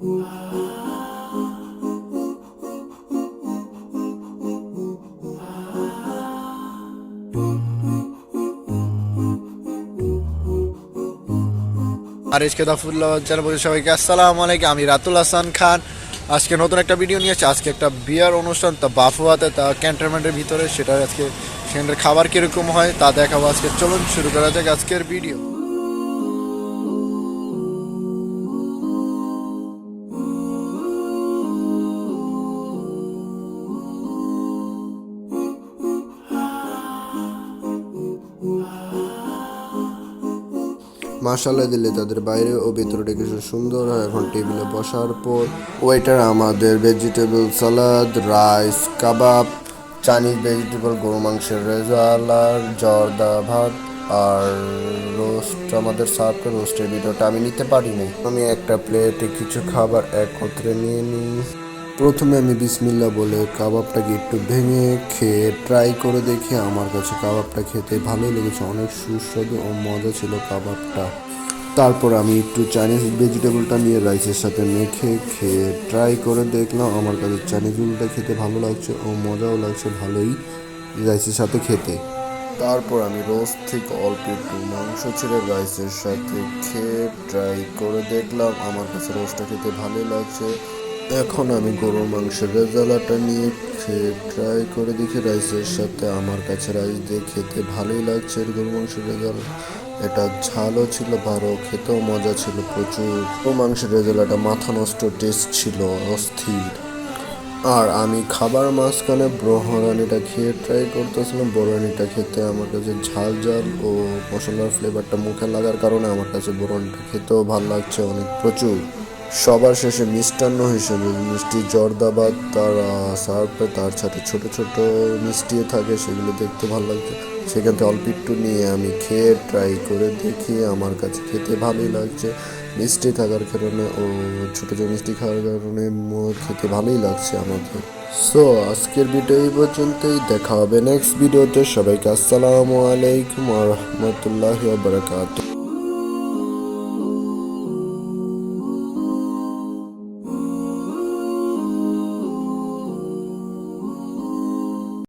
আর SK দাফুল্লাহ যারা বলছে সবাইকে আসসালামু আলাইকুম। আমি রাতুল হাসান খান। আজকে নতুন একটা ভিডিও নিয়েছি আজকে একটা বিয়ার অনুষ্ঠান, তা বাফুয়াতে, তা ক্যান্টনমেন্টের ভিতরে। সেটা আজকে সেখানের খাবার কীরকম হয় তা দেখাবো। আজকে চলুন শুরু করা যাক আজকের ভিডিও। মাসালা দিলে তাদের বাইরে ও ভেতরে ডেকোরেশন সুন্দর হয়। এখন টেবিলে বসার পর ওয়েটার আমাদের vegetable salad rice kebab Chinese vegetable গরু মাংসের রেজালার জর্দা ভাত আর রোস্ট আমাদের সার্ভ করে রোস্টের ভিডিওটা আমি নিতে পারিনি আমি একটা প্লেটে কিছু খাবার একত্রে নিয়ে নিই। প্রথমে আমি বিসমিল্লা বলে কাবাবটাকে একটু ভেঙে খেয়ে ট্রাই করে দেখি। আমার কাছে কাবাবটা খেতে ভালোই লেগেছে, অনেক সুস্বাদু ও মজা ছিল কাবাবটা। তারপর আমি একটু চাইনিজ ভেজিটেবলটা নিয়ে রাইসের সাথে মেখে খেয়ে ট্রাই করে দেখলাম। আমার কাছে চাইনিজ রুলটা খেতে ভালো লাগছে ও মজাও লাগছে ভালোই রাইসের সাথে খেতে। তারপর আমি রোস্ট থেকে অল্প একটু মাংস ছেড়ে রাইসের সাথে খেয়ে ট্রাই করে দেখলাম। আমার কাছে রোস্টটা খেতে ভালোই লাগছে। এখন আমি গরুর মাংসের রেজালাটা নিয়ে খেয়ে ট্রাই করে দেখি। রাইসের সাথে আমার কাছে রাইস দিয়ে খেতে ভালোই লাগছে গরুর মাংসের রেজালা। এটা ঝালও ছিল ভালো খেতেও মজা ছিল প্রচুর। গরুর মাংসের রেজালাটা মাথা নষ্ট টেস্ট ছিল অস্থির। আর আমি খাবার মাঝখানে ব্রহরানিটা খেয়ে ট্রাই করতেছিলাম। বরানিটা খেতে আমার কাছে ঝাল ঝাল ও মশলার ফ্লেভারটা মুখে লাগার কারণে আমার কাছে ব্রহরানিটা খেতেও ভালো লাগছে অনেক প্রচুর। সবার শেষে মিষ্টান্ন হিসেবে মিষ্টি জর্দাবাদ, তার সার্ভ তার সাথে ছোট ছোট মিষ্টি থাকে, সেগুলো দেখতে ভালো লাগছে। সেখান থেকে অল্প একটু নিয়ে আমি খেয়ে ট্রাই করে দেখি, আমার কাছে খেতে ভালোই লাগছে। মিষ্টি থাকার কারণে ও ছোটো ছোটো মিষ্টি খাওয়ার কারণে খেতে ভালোই লাগছে আমাকে। সো আজকের ভিডিও এই পর্যন্তই, দেখা হবে নেক্সট ভিডিওতে সবাইকে আসসালামু আলাইকুম রহমতুল্লাহ বারকাত